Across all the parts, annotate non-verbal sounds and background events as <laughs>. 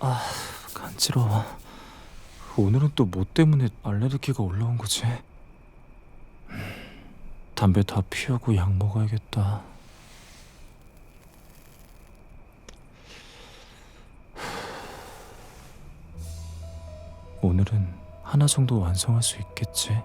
어지러워. 오늘은 또 뭐 때문에 알레르기가 올라온 거지? 담배 다 피우고 약 먹어야겠다. 오늘은 하나 정도 완성할 수 있겠지?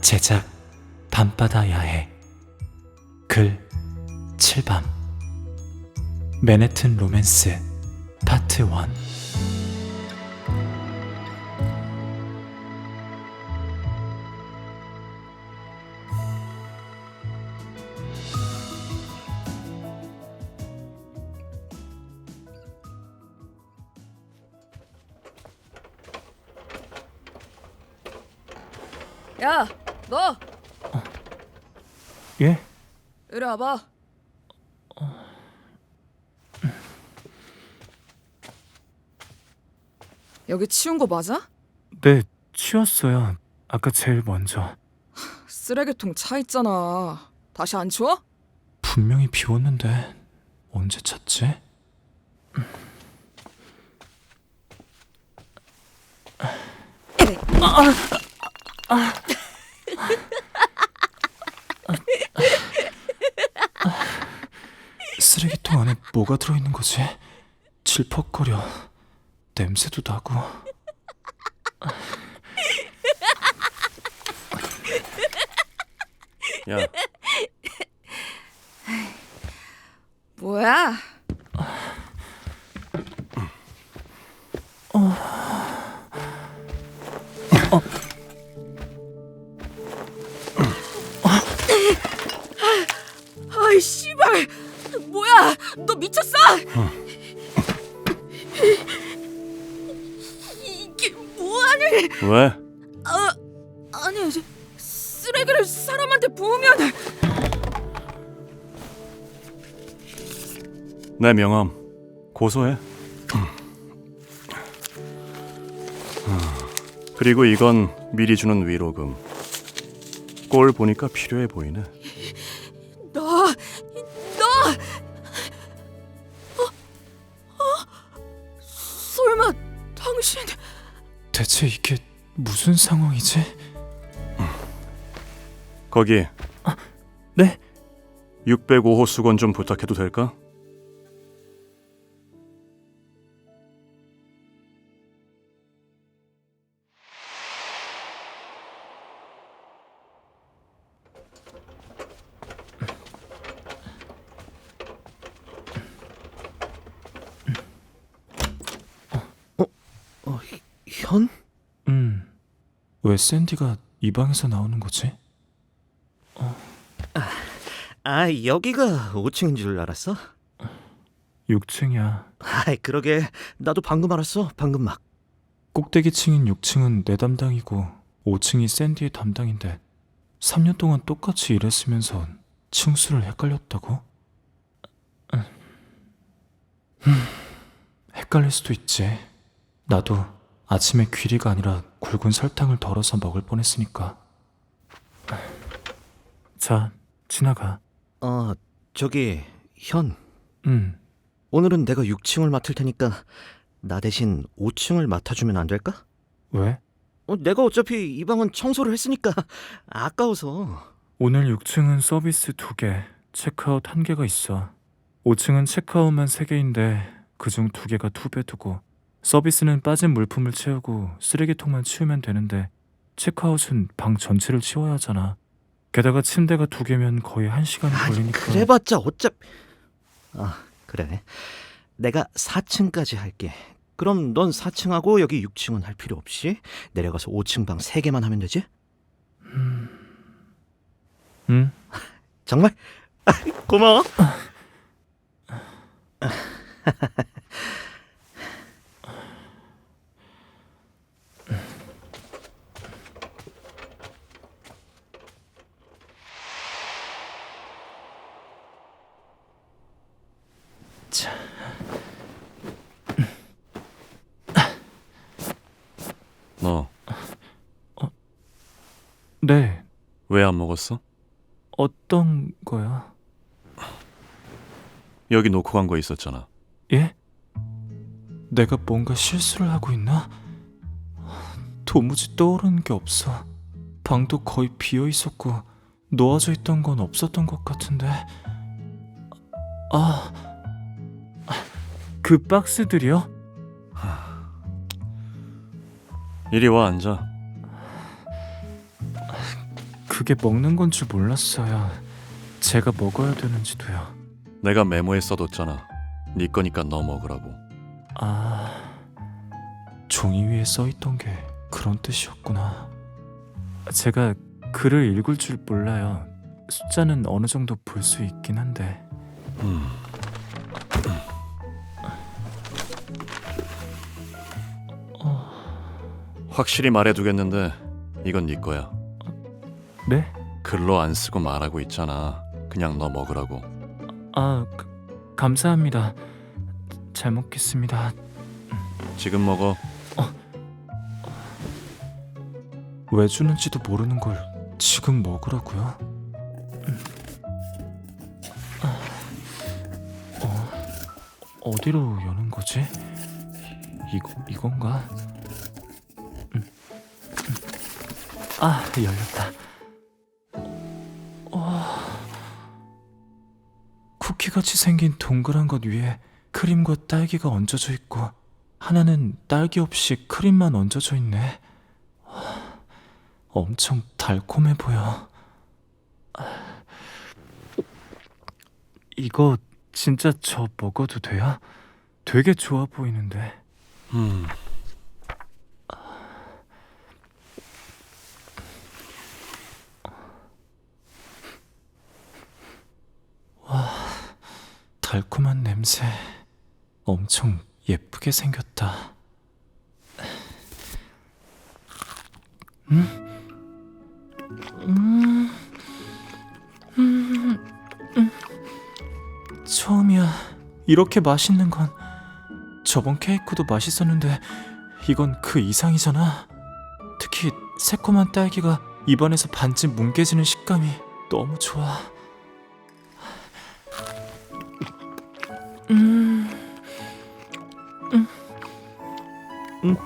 제작 밤바다 야해. 글 칠밤. 맨해튼 로맨스 파트 1 야, 너 예? 이리 와봐. 여기 치운 거 맞아? 네 치웠어요 아까 제일 먼저 쓰레기통 차 있잖아. 다시 안 치워? 분명히 비웠는데 언제 찾지? 쓰레기통 안에 뭐가 들어있는 거지? 질퍽거려. 냄새도 나고. 야, 뭐야? 아이 왜? 아 아니 이제 쓰레기를 사람한테 부으면 내 명함 고소해. 그리고 이건 미리 주는 위로금. 꼴 보니까 필요해 보이네. 너, 너, 어, 어, 설마 당신 대체 이게 무슨 상황이지? 거기 네? 605호 수건 좀 부탁해도 될까? 현? 음. 왜 샌디가 이 방에서 나오는 거지? 아 여기가 5층인 줄 알았어? 6층이야. 아이 그러게 나도 방금 알았어 방금 막 꼭대기층인 6층은 내 담당이고 5층이 샌디의 담당인데 3년 동안 똑같이 일했으면서 층수를 헷갈렸다고? 음. 음, 헷갈릴 수도 있지. 나도 아침에 귀리가 아니라 굵은 설탕을 덜어서 먹을 뻔했으니까. 자, 지나가. 어 저기 현 음, 오늘은 내가 6층을 맡을 테니까 나 대신 5층을 맡아주면 안 될까? 왜? 어, 내가 어차피 이 방은 청소를 했으니까 <laughs> 아까워서 오늘 6층은 서비스 2개, 체크아웃 1개가 있어. 5층은 체크아웃만 3개인데 그중 2개가 투베드고 서비스는 빠진 물품을 채우고 쓰레기통만 치우면 되는데 체크아웃은 방 전체를 치워야 하잖아. 게다가 침대가 2개면 거의 1시간이 아니 걸리니까 그래봤자 어차피 아 그래 내가 4층까지 할게 그럼 넌 4층하고 여기 6층은 할 필요 없이 내려가서 5층 방 3개만 하면 되지? 응? 정말? 고마워 <laughs> 너 네, 왜 안 먹었어? 어떤 거야? 여기 놓고 간 거 있었잖아. 예? 내가 뭔가 실수를 하고 있나? 도무지 떠오르는 게 없어. 방도 거의 비어 있었고 놓아져 있던 건 없었던 것 같은데. 아, 그 박스들이요? 이리 와 앉아. 그게 먹는 건 줄 몰랐어요. 제가 먹어야 되는지도요. 내가 메모에 써뒀잖아. 네 거니까 너 먹으라고. 아, 종이 위에 써 있던 게 그런 뜻이었구나. 제가 글을 읽을 줄 몰라요. 숫자는 어느 정도 볼 수 있긴 한데. 음. 확실히 말해두겠는데 이건 네 거야. 네? 글로 안 쓰고 말하고 있잖아. 그냥 너 먹으라고. 아, 그, 감사합니다. 잘 먹겠습니다. 지금 먹어. 왜 주는지도 모르는 걸 지금 먹으라고요? 음. 아, 어, 어디로 여는 거지? 이거 이건가? 아 열렸다. 어, 쿠키같이 생긴 동그란 것 위에 크림과 딸기가 얹어져 있고 하나는 딸기 없이 크림만 얹어져 있네. 엄청 달콤해 보여. 이거 진짜 저 먹어도 돼요? 되게 좋아 보이는데. 음. 달콤한 냄새. 엄청 예쁘게 생겼다. 음? 음, 음, 음. 처음이야. 이렇게 맛있는 건 저번 케이크도 맛있었는데 이건 그 이상이잖아. 특히 새콤한 딸기가 입안에서 반쯤 뭉개지는 식감이 너무 좋아. 음, 음, 음.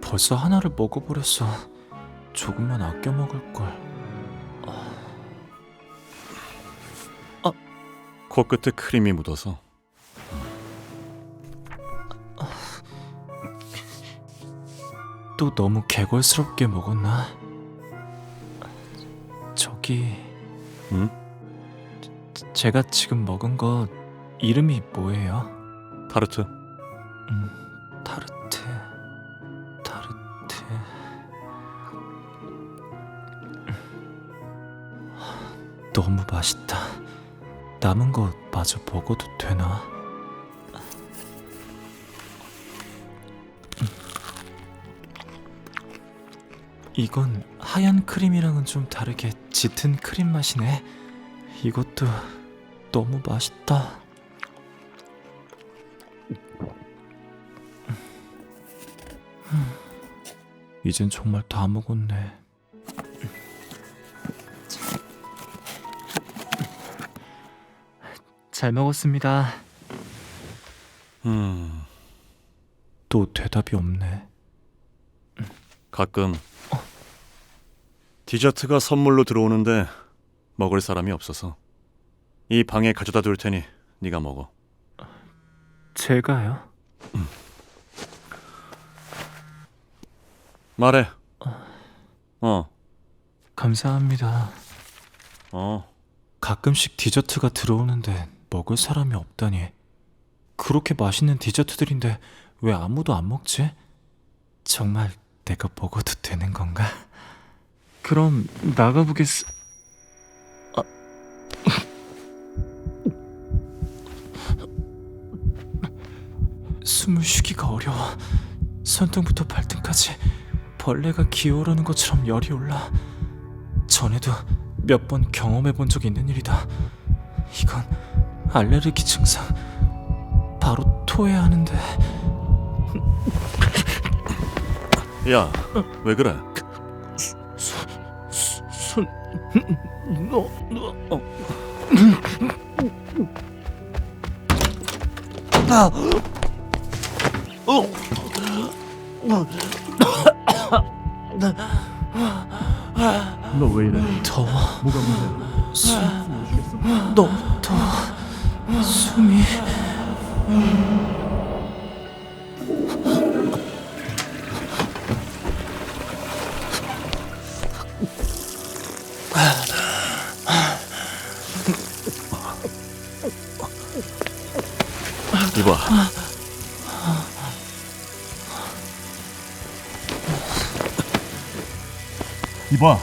벌써 하나를 먹어버렸어. 조금만 아껴 먹을 걸. 코끝에 크림이 묻어서. 또 너무 개걸스럽게 먹었나? 저기 응? 제- 제가 지금 먹은 거 이름이 뭐예요? 타르트. 음, 타르트, 타르트. 너무 맛있다. 남은 거 마저 먹어도 되나? 이건 하얀 크림이랑은 좀 다르게 짙은 크림 맛이네. 이것도 너무 맛있다. 이젠 정말 다 먹었네. 잘 먹었습니다. 음. 또 대답이 없네. 가끔 디저트가 선물로 들어오는데 먹을 사람이 없어서 이 방에 가져다 둘 테니 네가 먹어. 제가요? 말해. 어. 감사합니다. 어. 가끔씩 디저트가 들어오는데 먹을 사람이 없다니. 그렇게 맛있는 디저트들인데 왜 아무도 안 먹지? 정말 내가 먹어도 되는 건가? 그럼 나가보겠어. 아. 숨을 쉬기가 어려워. 손등부터 발등까지 벌레가 기어오르는 것처럼 열이 올라. 전에도 몇 번 경험해 본적 있는 일이다. 이건 알레르기 증상. 바로 토해야 하는데. 야, 왜 그래? 손, 너, 너, 어. 너왜 이래? 더워. 뭐가 문제야? 숨, 너무 더워. 숨이. 이봐,